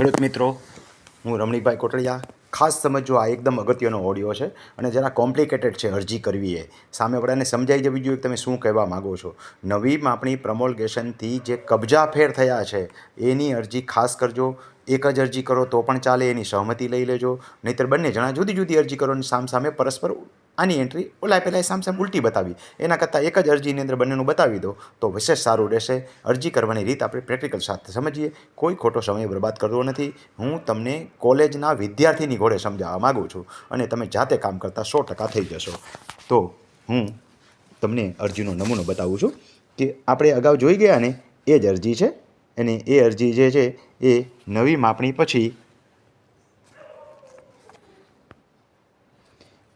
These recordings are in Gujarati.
ખેડૂત મિત્રો, હું રમણીકભાઈ કોટડિયા. ખાસ સમજો આ એકદમ અગત્યનો ઓડિયો છે અને જરા કોમ્પ્લિકેટેડ છે અરજી કરવી એ. સામે વડાને સમજાઈ જવી જોઈએ કે તમે શું કહેવા માગો છો. નવી માપણી પ્રમોલગેશનથી જે કબજા ફેર થયા છે, એની અરજી ખાસ કરજો. એક જ અરજી કરો તો પણ ચાલે, એની સહમતિ લઈ લેજો. નહીંતર બંને જણા જુદી જુદી અરજી કરો અને સામ સામે પરસ્પર આની એન્ટ્રી ઓલા પહેલાં સામ સામે ઉલટી બતાવી. એના કરતાં એક જ અરજીની અંદર બંનેનું બતાવી દો. તો વિશેષ સારું રહેશે. અરજી કરવાની રીત આપણે પ્રેક્ટિકલ સાથે સમજીએ. કોઈ ખોટો સમય બરબાદ કરવો નથી. હું તમને કોલેજના વિદ્યાર્થીની ઘોડે સમજાવવા માગું છું અને તમે જાતે કામ કરતાં સો ટકા થઈ જશો. તો હું તમને અરજીનો નમૂનો બતાવું છું કે આપણે અગાઉ જોઈ ગયા ને, એ જ અરજી છે. અને એ અરજી જે છે, એ નવી માપણી પછી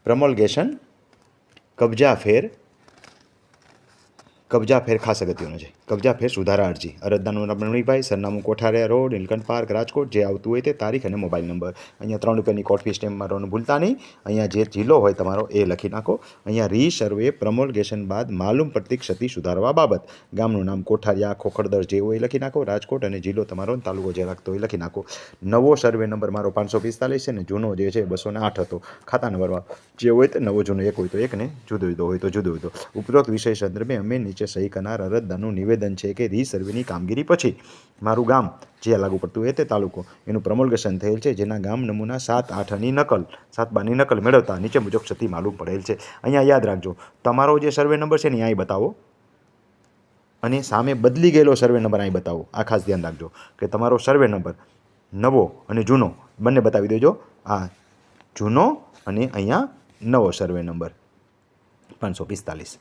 પ્રમોલગેશન કબજા ફેર કબજા ફેર ખાસ અગત્યનો છે. કબજા ફેર સુધારા અરજી. અરજદારનું નામ રમણીભાઈ સરનામું કોઠારિયા રોડ, નીલકંઠ પાર્ક, રાજકોટ. જે આવતું હોય તે તારીખ અને મોબાઈલ નંબર. અહીંયા ત્રણ રૂપિયાની કોટ ફી સ્ટેમ્પ મારવાનું ભૂલતા નહીં. અહીંયા જે જિલ્લો હોય તમારો એ લખી નાખો. અહીંયા રી સર્વે પ્રમોલગેશન બાદ માલુમ પ્રતિક ક્ષતિ સુધારવા બાબત. ગામનું નામ કોઠારિયા ખોખરદર જે હોય એ લખી નાખો. રાજકોટ અને જિલ્લો તમારો તાલુકો જે લાગતો હોય લખી નાખો. નવો સર્વે નંબર મારો પાંચસો પિસ્તાલીસ છે ને જૂનો જે છે બસો આઠ હતો. ખાતા નંબરમાં જે હોય તે નવો જૂનો એક હોય તો એક ને જુદો જુદો હોય તો જુદો જુદો. ઉપરોક્ત વિષય સંદર્ભે અમે નીચે સહી કરનાર અરજદારનું નિવેદન છે કે સર્વેની કામગીરી પછી મારું ગામ જે લાગુ પડતું હોય તે તાલુકો, એનું પ્રમોલગેશન થયેલ છે, જેના ગામ નમૂના સાત આઠની નકલ, સાત બારની નકલ મેળવતા નીચે મુજબ ક્ષતિ માલુમ પડેલ છે. અહીંયા યાદ રાખજો, તમારો જે સર્વે નંબર છે ને અહીં બતાવો. અને સામે બદલી ગયેલો સર્વે નંબર અહીં બતાવો. આ ખાસ ધ્યાન રાખજો કે તમારો સર્વે નંબર નવો અને જૂનો, બંને બતાવી દેજો. આ જૂનો અને અહીંયા નવો સર્વે નંબર. પાંચસો પિસ્તાલીસ.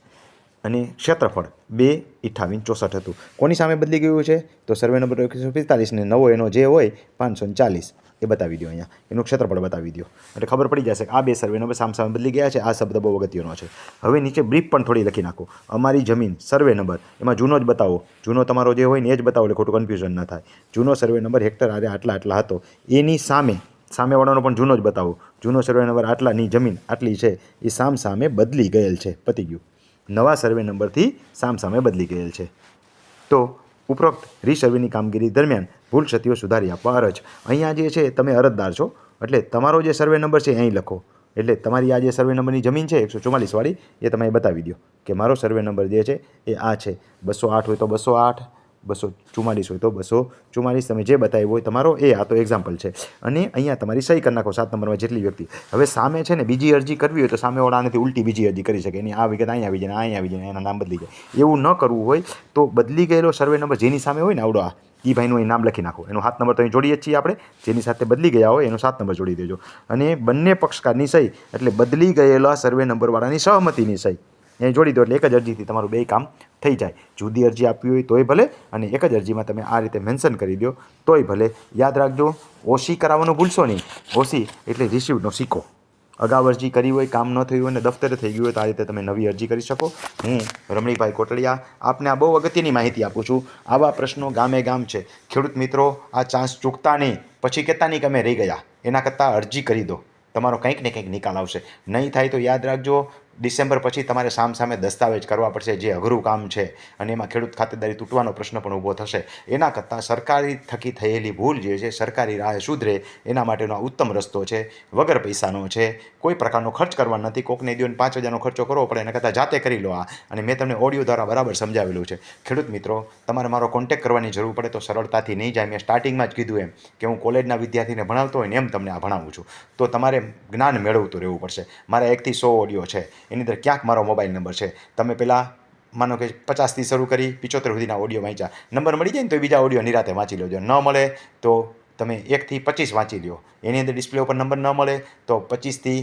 અને ક્ષેત્રફળ બે અઠ્ઠાવીસ ચોસઠ હતું. કોની સામે બદલી ગયું છે? તો સર્વે નંબર એકસો પિસ્તાલીસ ને નવો એનો જે હોય, પાંચસો ચાલીસ. એ બતાવી દો અહીંયા. એનું ક્ષેત્રફળ બતાવી દો એટલે ખબર પડી જશે કે આ બે સર્વે નંબર સામ સામે બદલી ગયા છે, આ શબ્દ બહુ અગત્યનો છે. હવે નીચે બ્રીફ પણ થોડી લખી નાખો. અમારી જમીન સર્વે નંબર એમાં જૂનો જ બતાવો. જૂનો તમારો જે હોય ને એ જ બતાવો, એટલે ખોટું કન્ફ્યુઝન ના થાય. જૂનો સર્વે નંબર હેક્ટર આરે આટલા આટલા હતો. એની સામે, સામેવાળાનો પણ જૂનો જ બતાવો. જૂનો સર્વે નંબર આટલાની જમીન આટલી છે. એ સામ સામે બદલી ગયેલ છે. પતી ગયું. નવા સર્વે નંબરથી સામસામે બદલી ગયેલ છે. તો ઉપરોક્ત રીસર્વેની કામગીરી દરમિયાન ભૂલ ક્ષતિઓ સુધારી આપવા અરજ. અહીંયા જે છે, તમે અરજદાર છો, એટલે તમારો જે સર્વે નંબર છે, અહીં લખો. એટલે તમારી આ જે સર્વે નંબરની જમીન છે, એકસો ચુમ્માલીસવાળી એ તમે બતાવી દો કે મારો સર્વે નંબર જે છે, એ આ છે. બસો આઠ હોય તો બસો આઠ બસો ચુમ્માલીસ હોય તો બસો ચુમ્માલીસ તમે જે બતાવ્યું હોય તમારો એ આ તો એક્ઝામ્પલ છે. અને અહીંયા તમારી સહી કરી નાખો સાત નંબરમાં જેટલી વ્યક્તિ. હવે સામે છે ને બીજી અરજી કરવી હોય તો સામેવાળા આનાથી ઉલટી બીજી અરજી કરી શકે. એની આ વિગત અહીં આવી જાય અહીં આવી જાય એના નામ બદલી જાય. એવું ન કરવું હોય તો બદલી ગયેલો સર્વે નંબર જેની સામે હોય ને આવડો આ. એ ભાઈનું અહીં નામ લખી નાખો. એનો હાથ નંબર તો અહીં જોડીએ છીએ આપણે. જેની સાથે બદલી ગયા હોય એનો સાત નંબર જોડી દેજો. અને બંને પક્ષકારની સહી એટલે બદલી ગયેલા સર્વે નંબરવાળાની સહમતિની સહી. એ જોડી દો એટલે એક જ અરજીથી તમારું બે કામ થઈ જાય. જુદી અરજી આપવી હોય તોય ભલે અને એક જ અરજીમાં તમે આ રીતે મેન્શન કરી દો તોય ભલે. યાદ રાખજો ઓસી કરાવવાનું ભૂલશો નહીં. ઓસી એટલે રિસીવનો સિક્કો. અગાઉ અરજી કરી હોય, કામ ન થયું હોય અને દફતરે થઈ ગયું હોય તો આ રીતે તમે નવી અરજી કરી શકો. હું રમણીભાઈ કોટડિયા આપને આ બહુ અગત્યની માહિતી આપું છું. આવા પ્રશ્નો ગામે ગામ છે. ખેડૂત મિત્રો, આ ચાન્સ ચૂકતા નહીં. પછી કહેતા નહીં કે અમે રહી ગયા. એના કરતાં અરજી કરી દો. તમારો કંઈક ને કંઈક નિકાલ આવશે. નહીં થાય તો યાદ રાખજો ડિસેમ્બર પછી તમારે સામ સામે દસ્તાવેજ કરવા પડશે, જે અઘરું કામ છે, અને એમાં ખેડૂત ખાતેદારી તૂટવાનો પ્રશ્ન પણ ઊભો થશે. એના કરતાં સરકારી થકી થયેલી ભૂલ જે છે, સરકારી રાહ સુધરે એના માટેનો ઉત્તમ રસ્તો છે, વગર પૈસાનો છે. કોઈ પ્રકારનો ખર્ચ કરવાનો નથી, કોકને દો પાંચ હજારનો ખર્ચો કરવો પડે, એના કરતાં જાતે કરી લો આ. અને મેં તમને ઓડિયો દ્વારા બરાબર સમજાવેલું છે. ખેડૂત મિત્રો, તમારે મારો કોન્ટેક કરવાની જરૂર પડે તો સરળતાથી નહીં જાય. મેં સ્ટાર્ટિંગમાં જ કીધું એમ કે હું કોલેજના વિદ્યાર્થીને ભણાવતો હોય ને એમ તમને આ ભણાવું છું. તો તમારે જ્ઞાન મેળવતું રહેવું પડશે. મારા એકથી સો ઓડિયો છે. એની અંદર ક્યાંક મારો મોબાઈલ નંબર છે. તમે પહેલાં માનો કે પચાસથી શરૂ કરી પિચોતેર સુધીના ઓડિયો વાંચ્યા. નંબર મળી જાય ને તો બીજા ઓડિયો નિરાતે વાંચી લેજો. ન મળે તો તમે એકથી પચીસ વાંચી લ્યો. એની અંદર ડિસ્પ્લે ઉપર નંબર ન મળે તો પચીસથી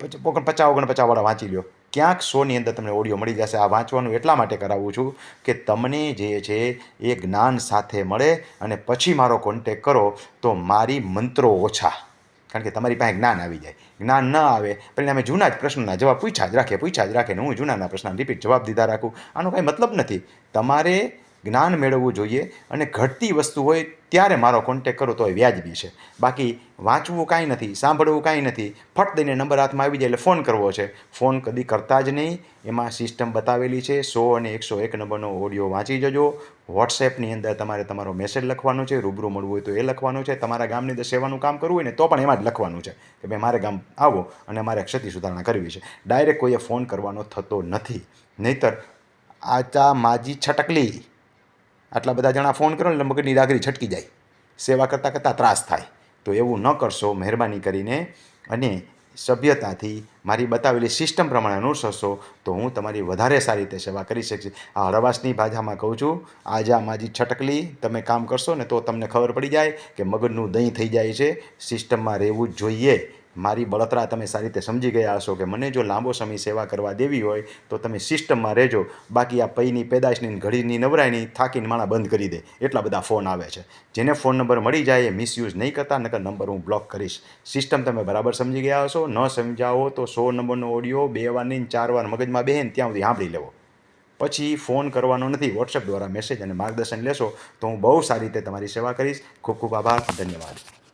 પચાસ ઓગણપચાસવાળા વાંચી લ્યો. ક્યાંક શોની અંદર તમને ઓડિયો મળી જશે. આ વાંચવાનું એટલા માટે કરાવું છું કે તમને જે છે એ જ્ઞાન સાથે મળે અને પછી મારો કોન્ટેક કરો તો મારી મંત્રો ઓછા. કારણ કે તમારી પાસે જ્ઞાન આવી જાય. જ્ઞાન ન આવે પરિણામે જૂના જ પ્રશ્નના જવાબ પૂછ્યા જ રાખે પૂછ્યા જ રાખે ને હું જૂનાના પ્રશ્નના રિપીટ જવાબ દીધા રાખું. આનો કાંઈ મતલબ નથી. તમારે જ્ઞાન મેળવવું જોઈએ અને ઘટતી વસ્તુ હોય ત્યારે મારો કોન્ટેક કરો તો એ વ્યાજબી છે. બાકી વાંચવું કાંઈ નથી, સાંભળવું કાંઈ નથી. ફટ દઈને નંબર હાથમાં આવી જાય એટલે ફોન કરવો છે. ફોન કદી કરતા જ નહીં. એમાં સિસ્ટમ બતાવેલી છે. સો અને એકસો એક નંબરનો ઓડિયો વાંચી જજો. વોટ્સએપની અંદર તમારે તમારો મેસેજ લખવાનો છે. રૂબરૂ મળવું હોય તો એ લખવાનું છે. તમારા ગામની અંદર સેવાનું કામ કરવું હોય ને તો પણ એમાં જ લખવાનું છે કે ભાઈ મારે ગામ આવો અને મારે ક્ષતિ સુધારણા કરવી છે. ડાયરેક્ટ કોઈએ ફોન કરવાનો થતો નથી. નહીતર આચા માજી છટકલી. આટલા બધા જણા ફોન કરો એટલે મગજની રાગરી છટકી જાય. સેવા કરતાં કરતાં ત્રાસ થાય. તો એવું ન કરશો, મહેરબાની કરીને અને સભ્યતાથી મારી બતાવેલી સિસ્ટમ પ્રમાણે અનુસરશો તો હું તમારી વધારે સારી રીતે સેવા કરી શકીશ. આ હળવાશની ભાષામાં કહું છું, આજા માજી છટકલી તમે કામ કરશો ને તો તમને ખબર પડી જાય કે મગજનું દહીં થઈ જાય છે. સિસ્ટમમાં રહેવું જ જોઈએ. મારી બળતરા તમે સારી રીતે સમજી ગયા હશો કે મને જો લાંબો સમય સેવા કરવા દેવી હોય, તો તમે સિસ્ટમમાં રહેજો. બાકી આ પૈની પેદાશની ઘડીની નવરાયની થાકીને માણા બંધ કરી દે. એટલા બધા ફોન આવે છે. જેને ફોન નંબર મળી જાય એ મિસયુઝ નહીં કરતા, નકર નંબર હું બ્લોક કરીશ. સિસ્ટમ તમે બરાબર સમજી ગયા હશો? ન સમજાવો તો સો નંબરનો ઓડિયો બે વાર નહીં ચાર વાર મગજમાં બેહેન ત્યાં સુધી સાંભળી લેવો. પછી ફોન કરવાનો નથી. વોટ્સએપ દ્વારા મેસેજ અને માર્ગદર્શન લેશો તો હું બહુ સારી રીતે તમારી સેવા કરીશ. ખૂબ ખૂબ આભાર. ધન્યવાદ.